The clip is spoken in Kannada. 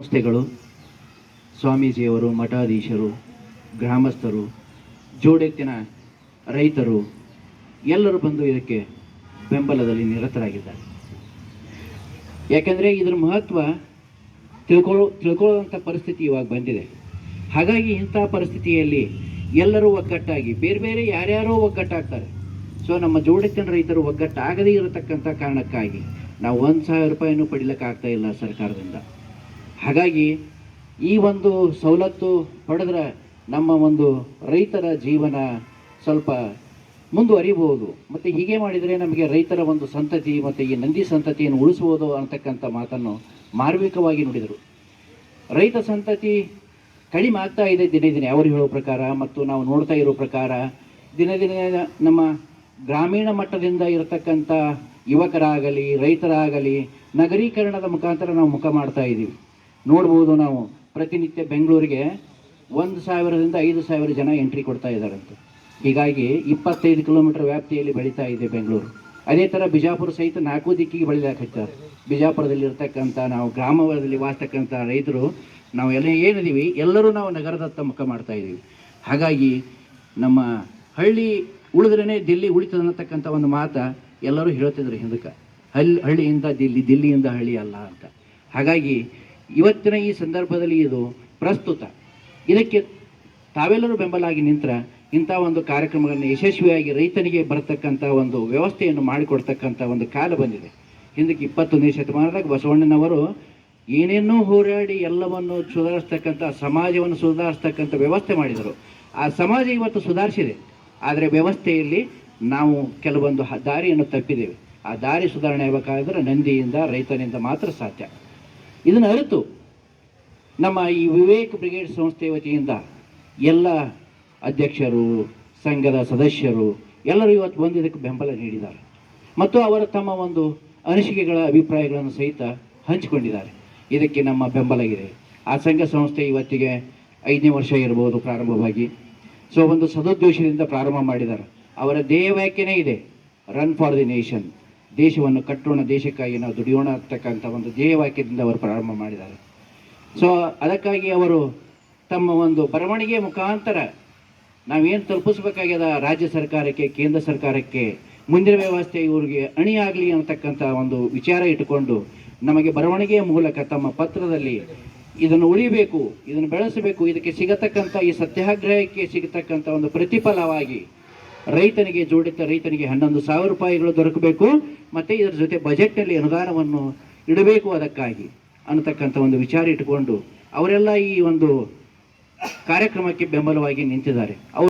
ಸಂಸ್ಥೆಗಳು, ಸ್ವಾಮೀಜಿಯವರು, ಮಠಾಧೀಶರು, ಗ್ರಾಮಸ್ಥರು, ಜೋಡೆತ್ತಿನ ರೈತರು, ಎಲ್ಲರೂ ಬಂದು ಇದಕ್ಕೆ ಬೆಂಬಲದಲ್ಲಿ ನಿರತರಾಗಿದ್ದಾರೆ. ಯಾಕೆಂದರೆ ಇದರ ಮಹತ್ವ ತಿಳ್ಕೊಳ್ಳೋ ತಿಳ್ಕೊಳ್ಳುವಂಥ ಪರಿಸ್ಥಿತಿ ಇವಾಗ ಬಂದಿದೆ. ಹಾಗಾಗಿ ಇಂಥ ಪರಿಸ್ಥಿತಿಯಲ್ಲಿ ಎಲ್ಲರೂ ಒಗ್ಗಟ್ಟಾಗಿ, ಬೇರೆ ಬೇರೆ ಯಾರ್ಯಾರೋ ಒಗ್ಗಟ್ಟಾಗ್ತಾರೆ. ಸೊ ನಮ್ಮ ಜೋಡೆತ್ತಿನ ರೈತರು ಒಗ್ಗಟ್ಟಾಗದೇ ಇರತಕ್ಕಂಥ ಕಾರಣಕ್ಕಾಗಿ ನಾವು ಒಂದು ಸಾವಿರ ರೂಪಾಯಿನೂ ಪಡಿಲಿಕ್ಕಾಗ್ತಾ ಇಲ್ಲ ಸರ್ಕಾರದಿಂದ. ಹಾಗಾಗಿ ಈ ಒಂದು ಸವಲತ್ತು ಪಡೆದ್ರೆ ನಮ್ಮ ಒಂದು ರೈತರ ಜೀವನ ಸ್ವಲ್ಪ ಮುಂದುವರಿಬಹುದು. ಮತ್ತು ಹೀಗೆ ಮಾಡಿದರೆ ನಮಗೆ ರೈತರ ಒಂದು ಸಂತತಿ ಮತ್ತು ಈ ನಂದಿ ಸಂತತಿಯನ್ನು ಉಳಿಸುವುದು ಅಂತಕ್ಕಂಥ ಮಾತನ್ನು ಮಾರ್ಮಿಕವಾಗಿ ನುಡಿದರು. ರೈತ ಸಂತತಿ ಕಡಿಮೆ ಆಗ್ತಾ ಇದೆ ದಿನೇ ದಿನೇ. ಅವರು ಹೇಳೋ ಪ್ರಕಾರ ಮತ್ತು ನಾವು ನೋಡ್ತಾ ಇರೋ ಪ್ರಕಾರ ದಿನ ದಿನ ನಮ್ಮ ಗ್ರಾಮೀಣ ಮಟ್ಟದಿಂದ ಇರತಕ್ಕಂಥ ಯುವಕರಾಗಲಿ, ರೈತರಾಗಲಿ ನಗರೀಕರಣದ ಮುಖಾಂತರ ನಾವು ಮುಖ ಮಾಡ್ತಾ ಇದ್ದೀವಿ. ನೋಡ್ಬೋದು ನಾವು ಪ್ರತಿನಿತ್ಯ ಬೆಂಗಳೂರಿಗೆ ಒಂದು ಸಾವಿರದಿಂದ ಐದು ಸಾವಿರ ಜನ ಎಂಟ್ರಿ ಕೊಡ್ತಾ ಇದ್ದಾರಂತೆ. ಹೀಗಾಗಿ ಇಪ್ಪತ್ತೈದು ಕಿಲೋಮೀಟರ್ ವ್ಯಾಪ್ತಿಯಲ್ಲಿ ಬೆಳೀತಾ ಇದೆ ಬೆಂಗಳೂರು. ಅದೇ ಥರ ಬಿಜಾಪುರ ಸಹಿತ ನಾಲ್ಕು ದಿಕ್ಕಿಗೆ ಬೆಳಿಲಾಕತ್ತಾರೆ ಬಿಜಾಪುರದಲ್ಲಿ ಇರ್ತಕ್ಕಂಥ ನಾವು ಗ್ರಾಮದಲ್ಲಿ ವಾಸ್ತಕ್ಕಂಥ ರೈತರು, ನಾವು ಎಲ್ಲ ಏನಿದ್ದೀವಿ, ಎಲ್ಲರೂ ನಾವು ನಗರದತ್ತ ಮುಖ ಮಾಡ್ತಾ ಇದ್ದೀವಿ. ಹಾಗಾಗಿ ನಮ್ಮ ಹಳ್ಳಿ ಉಳಿದ್ರೇ ದಿಲ್ಲಿ ಉಳಿತದೆ ಅನ್ನತಕ್ಕಂಥ ಒಂದು ಮಾತು ಎಲ್ಲರೂ ಹೇಳ್ತಿದ್ರು ಹಿಂದಕ್ಕೆ. ಹಳ್ಳಿ ಹಳ್ಳಿಯಿಂದ ದಿಲ್ಲಿ, ದಿಲ್ಲಿಯಿಂದ ಹಳ್ಳಿ ಅಲ್ಲ ಅಂತ. ಹಾಗಾಗಿ ಇವತ್ತಿನ ಈ ಸಂದರ್ಭದಲ್ಲಿ ಇದು ಪ್ರಸ್ತುತ. ಇದಕ್ಕೆ ತಾವೆಲ್ಲರೂ ಬೆಂಬಲಾಗಿ ನಿಂತರ ಇಂಥ ಒಂದು ಕಾರ್ಯಕ್ರಮಗಳನ್ನು ಯಶಸ್ವಿಯಾಗಿ ರೈತನಿಗೆ ಬರತಕ್ಕಂಥ ಒಂದು ವ್ಯವಸ್ಥೆಯನ್ನು ಮಾಡಿಕೊಡ್ತಕ್ಕಂಥ ಒಂದು ಕಾಲ ಬಂದಿದೆ. ಹಿಂದಕ್ಕೆ ಇಪ್ಪತ್ತೊಂದನೇ ಶತಮಾನದಾಗ ಬಸವಣ್ಣನವರು ಏನೇನೋ ಹೋರಾಡಿ ಎಲ್ಲವನ್ನು ಸುಧಾರಿಸ್ತಕ್ಕಂಥ, ಸಮಾಜವನ್ನು ಸುಧಾರಿಸ್ತಕ್ಕಂಥ ವ್ಯವಸ್ಥೆ ಮಾಡಿದರು. ಆ ಸಮಾಜ ಇವತ್ತು ಸುಧಾರಿಸಿದೆ. ಆದರೆ ವ್ಯವಸ್ಥೆಯಲ್ಲಿ ನಾವು ಕೆಲವೊಂದು ದಾರಿಯನ್ನು ತಪ್ಪಿದ್ದೇವೆ. ಆ ದಾರಿ ಸುಧಾರಣೆ ಆಗಬೇಕಾದ್ರೆ ನಂದಿಯಿಂದ, ರೈತನಿಂದ ಮಾತ್ರ ಸಾಧ್ಯ. ಇದನ್ನು ಅರಿತು ನಮ್ಮ ಈ ವಿವೇಕ್ ಬ್ರಿಗೇಡ್ ಸಂಸ್ಥೆ ವತಿಯಿಂದ ಎಲ್ಲ ಅಧ್ಯಕ್ಷರು, ಸಂಘದ ಸದಸ್ಯರು ಎಲ್ಲರೂ ಇವತ್ತು ಬಂದು ಇದಕ್ಕೆ ಬೆಂಬಲ ನೀಡಿದ್ದಾರೆ. ಮತ್ತು ಅವರು ತಮ್ಮ ಒಂದು ಅನಿಸಿಕೆಗಳ, ಅಭಿಪ್ರಾಯಗಳನ್ನು ಸಹಿತ ಹಂಚಿಕೊಂಡಿದ್ದಾರೆ. ಇದಕ್ಕೆ ನಮ್ಮ ಬೆಂಬಲ ಇದೆ. ಆ ಸಂಘ ಸಂಸ್ಥೆ ಇವತ್ತಿಗೆ ಐದನೇ ವರ್ಷ ಇರಬಹುದು ಪ್ರಾರಂಭವಾಗಿ. ಸೊ, ಒಂದು ಸದುದ್ದೇಶದಿಂದ ಪ್ರಾರಂಭ ಮಾಡಿದ್ದಾರೆ. ಅವರ ಧ್ಯೇಯ ಇದೆ. ರನ್ ಫಾರ್ ದಿ ನೇಷನ್ ದೇಶವನ್ನು ಕಟ್ಟೋಣ, ದೇಶಕ್ಕಾಗಿ ನಾವು ದುಡಿಯೋಣ ಅಂತಕ್ಕಂಥ ಒಂದು ಧ್ಯೇಯವಾಕ್ಯದಿಂದ ಅವರು ಪ್ರಾರಂಭ ಮಾಡಿದ್ದಾರೆ. ಸೊ ಅದಕ್ಕಾಗಿ ಅವರು ತಮ್ಮ ಒಂದು ಬರವಣಿಗೆ ಮುಖಾಂತರ ನಾವೇನು ತಲುಪಿಸ್ಬೇಕಾಗ್ಯದ? ರಾಜ್ಯ ಸರ್ಕಾರಕ್ಕೆ, ಕೇಂದ್ರ ಸರ್ಕಾರಕ್ಕೆ ಮುಂದಿನ ವ್ಯವಸ್ಥೆ ಇವರಿಗೆ ಅಣಿಯಾಗಲಿ ಅಂತಕ್ಕಂಥ ಒಂದು ವಿಚಾರ ಇಟ್ಟುಕೊಂಡು ನಮಗೆ ಬರವಣಿಗೆಯ ಮೂಲಕ ತಮ್ಮ ಪತ್ರದಲ್ಲಿ ಇದನ್ನು ಉಳಿಬೇಕು, ಇದನ್ನು ಬೆಳೆಸಬೇಕು, ಇದಕ್ಕೆ ಸಿಗತಕ್ಕಂಥ ಈ ಸತ್ಯಾಗ್ರಹಕ್ಕೆ ಸಿಗತಕ್ಕಂಥ ಒಂದು ಪ್ರತಿಫಲವಾಗಿ ರೈತನಿಗೆ ಜೋಡಿತ ರೈತನಿಗೆ ಹನ್ನೊಂದು ಸಾವಿರ ರೂಪಾಯಿಗಳು ದೊರಕಬೇಕು, ಮತ್ತು ಇದರ ಜೊತೆ ಬಜೆಟ್ನಲ್ಲಿ ಅನುದಾನವನ್ನು ಇಡಬೇಕು ಅದಕ್ಕಾಗಿ ಅನ್ನತಕ್ಕಂಥ ಒಂದು ವಿಚಾರ ಇಟ್ಟುಕೊಂಡು ಅವರೆಲ್ಲ ಈ ಒಂದು ಕಾರ್ಯಕ್ರಮಕ್ಕೆ ಬೆಂಬಲವಾಗಿ ನಿಂತಿದ್ದಾರೆ.